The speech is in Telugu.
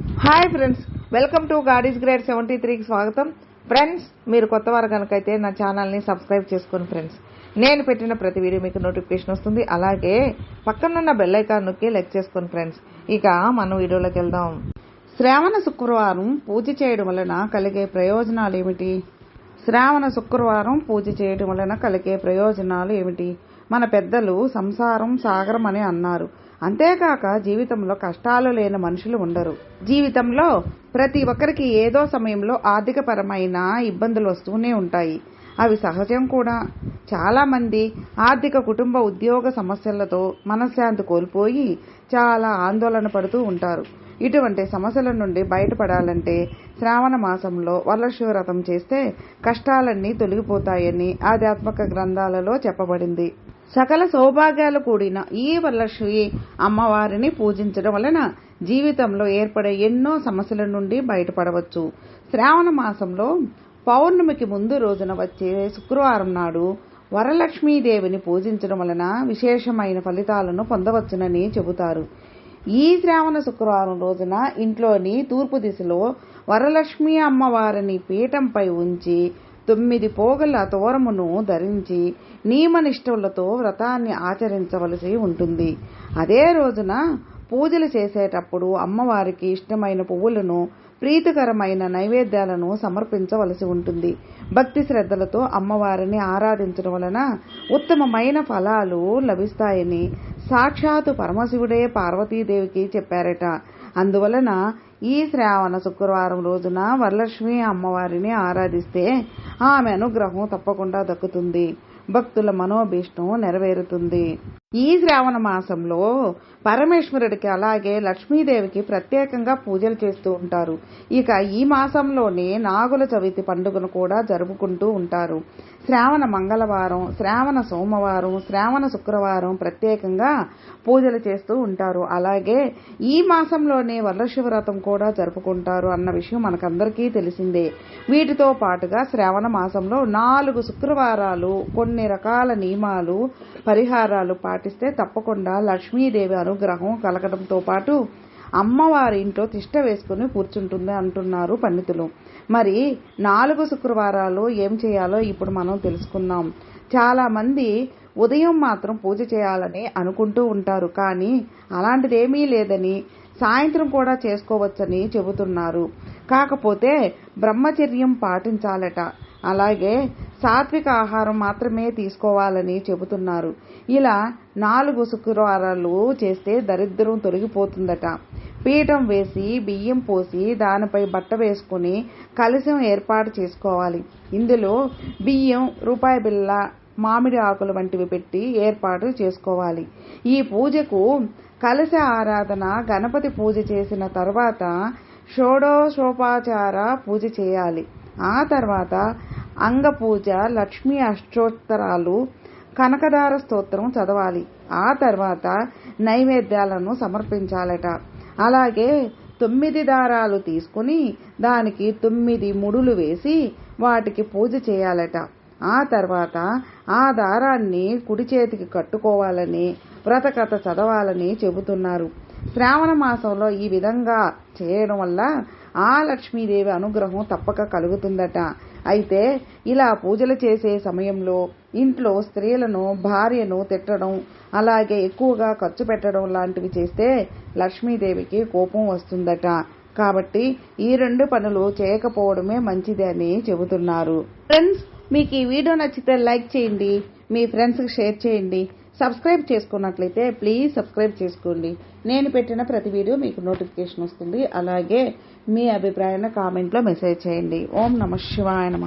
హాయ్ ఫ్రెండ్స్ వెల్కమ్ టు గాడీస్ గ్రేడ్ సెవెంటీ త్రీకి స్వాగతం. ఫ్రెండ్స్ మీరు కొత్త వారు కనుకైతే నా ఛానల్ని సబ్స్క్రైబ్ చేసుకోండి ఫ్రెండ్స్ నేను పెట్టిన ప్రతి వీడియో మీకు నోటిఫికేషన్ వస్తుంది. అలాగే పక్కనున్న బెల్ ఐకాన్ నొక్కి లెక్ చేసుకోండి ఫ్రెండ్స్ ఇక మనం వీడియోలోకి వెళ్దాం. శ్రావణ శుక్రవారం పూజ చేయడం వలన కలిగే ప్రయోజనాలు ఏమిటి? శ్రావణ శుక్రవారం పూజ చేయడం వలన కలిగే ప్రయోజనాలు ఏమిటి? మన పెద్దలు సంసారం సాగరం అని అన్నారు. అంతేకాక జీవితంలో కష్టాలు లేని మనుషులు ఉండరు. జీవితంలో ప్రతి ఒక్కరికి ఏదో సమయంలో ఆర్థికపరమైన ఇబ్బందులు వస్తూనే ఉంటాయి. అవి సహజం కూడా. చాలామంది ఆర్థిక కుటుంబ ఉద్యోగ సమస్యలతో మనశ్శాంతి కోల్పోయి చాలా ఆందోళన పడుతూ ఉంటారు. ఇటువంటి సమస్యల నుండి బయటపడాలంటే శ్రావణ మాసంలో వరలక్ష్మి చేస్తే కష్టాలన్నీ తొలగిపోతాయని ఆధ్యాత్మిక గ్రంథాలలో చెప్పబడింది. సకల సౌభాగ్యాలు కూడిన ఈ వరలక్ష్మి అమ్మవారిని పూజించడం వలన జీవితంలో ఏర్పడే ఎన్నో సమస్యల నుండి బయటపడవచ్చు. శ్రావణ మాసంలో పౌర్ణమికి ముందు రోజున వచ్చే శుక్రవారం నాడు వరలక్ష్మీదేవిని పూజించడం వలన విశేషమైన ఫలితాలను పొందవచ్చునని చెబుతారు. ఈ శ్రావణ శుక్రవారం రోజున ఇంట్లోని తూర్పు దిశలో వరలక్ష్మి అమ్మవారిని పీఠంపై ఉంచి తొమ్మిది పోగల తోరమును ధరించి నియమనిష్టలతో వ్రతాన్ని ఆచరించవలసి ఉంటుంది. అదే రోజున పూజలు చేసేటప్పుడు అమ్మవారికి ఇష్టమైన పువ్వులను ప్రీతికరమైన నైవేద్యాలను సమర్పించవలసి ఉంటుంది. భక్తి శ్రద్ధలతో అమ్మవారిని ఆరాధించడం వలన ఉత్తమమైన ఫలాలు లభిస్తాయని సాక్షాత్ పరమశివుడే పార్వతీదేవికి చెప్పారట. అందువలన ఈ శ్రావణ శుక్రవారం రోజున వరలక్ష్మి అమ్మవారిని ఆరాధిస్తే ఆమె అనుగ్రహం తప్పకుండా దక్కుతుంది. భక్తుల మనోభీష్టం నెరవేరుతుంది. ఈ శ్రావణ మాసంలో పరమేశ్వరుడికి అలాగే లక్ష్మీదేవికి ప్రత్యేకంగా పూజలు చేస్తూ ఉంటారు. ఇక ఈ మాసంలోనే నాగుల చవితి పండుగను కూడా జరుపుకుంటూ ఉంటారు. శ్రావణ మంగళవారం శ్రావణ సోమవారం శ్రావణ శుక్రవారం ప్రత్యేకంగా పూజలు చేస్తూ ఉంటారు. అలాగే ఈ మాసంలోనే వరలశివవ్రతం కూడా జరుపుకుంటారు అన్న విషయం మనకందరికీ తెలిసిందే. వీటితో పాటుగా శ్రావణ మాసంలో నాలుగు శుక్రవారాలు కొన్ని రకాల నియమాలు పరిహారాలు పాటిస్తే తప్పకుండా లక్ష్మీదేవి అనుగ్రహం కలగడంతో పాటు అమ్మవారి ఇంట్లో తిష్ట వేసుకుని కూర్చుంటుంది అంటున్నారు పండితులు. మరి నాలుగు శుక్రవారాలు ఏం చేయాలో ఇప్పుడు మనం తెలుసుకుందాం. చాలామంది ఉదయం మాత్రం పూజ చేయాలని అనుకుంటూ ఉంటారు. కానీ అలాంటిదేమీ లేదని సాయంత్రం కూడా చేసుకోవచ్చని చెబుతున్నారు. కాకపోతే బ్రహ్మచర్యం పాటించాలట. అలాగే సాత్విక ఆహారం మాత్రమే తీసుకోవాలని చెబుతున్నారు. ఇలా నాలుగు శుక్రవారాలు చేస్తే దరిద్రం తొలగిపోతుందట. పీఠం వేసి బియ్యం పోసి దానిపై బట్ట వేసుకుని కలశం ఏర్పాటు చేసుకోవాలి. ఇందులో బియ్యం రూపాయి బిళ్ళ మామిడి ఆకులు వంటివి పెట్టి ఏర్పాటు చేసుకోవాలి. ఈ పూజకు కలశ ఆరాధన గణపతి పూజ చేసిన తర్వాత షోడోషోపాచార పూజ చేయాలి. ఆ తర్వాత అంగపూజ లక్ష్మీ అష్టోత్తరాలు కనకదార స్తోత్రం చదవాలి. ఆ తర్వాత నైవేద్యాలను సమర్పించాలట. అలాగే తొమ్మిది దారాలు తీసుకుని దానికి తొమ్మిది ముడులు వేసి వాటికి పూజ చేయాలట. ఆ తర్వాత ఆ దారాన్ని కుడి చేతికి కట్టుకోవాలని వ్రతకథ చదవాలని చెబుతున్నారు. శ్రావణ మాసంలో ఈ విధంగా చేయడం వల్ల ఆ లక్ష్మీదేవి అనుగ్రహం తప్పక కలుగుతుందట. అయితే ఇలా పూజలు చేసే సమయంలో ఇంట్లో స్త్రీలను భార్యను తిట్టడం అలాగే ఎక్కువగా ఖర్చు పెట్టడం లాంటివి చేస్తే లక్ష్మీదేవికి కోపం వస్తుందట. కాబట్టి ఈ రెండు పనులు చేయకపోవడమే మంచిది అని చెబుతున్నారు. ఫ్రెండ్స్ మీకు ఈ వీడియో నచ్చితే లైక్ చేయండి మీ ఫ్రెండ్స్కి షేర్ చేయండి. సబ్స్క్రైబ్ చేసుకున్నట్లయితే ప్లీజ్ సబ్స్క్రైబ్ చేసుకోండి. నేను పెట్టిన ప్రతి వీడియో మీకు నోటిఫికేషన్ వస్తుంది. అలాగే మీ అభిప్రాయాన్ని కామెంట్లో మెసేజ్ చేయండి. ఓం నమ శివాయ నమ.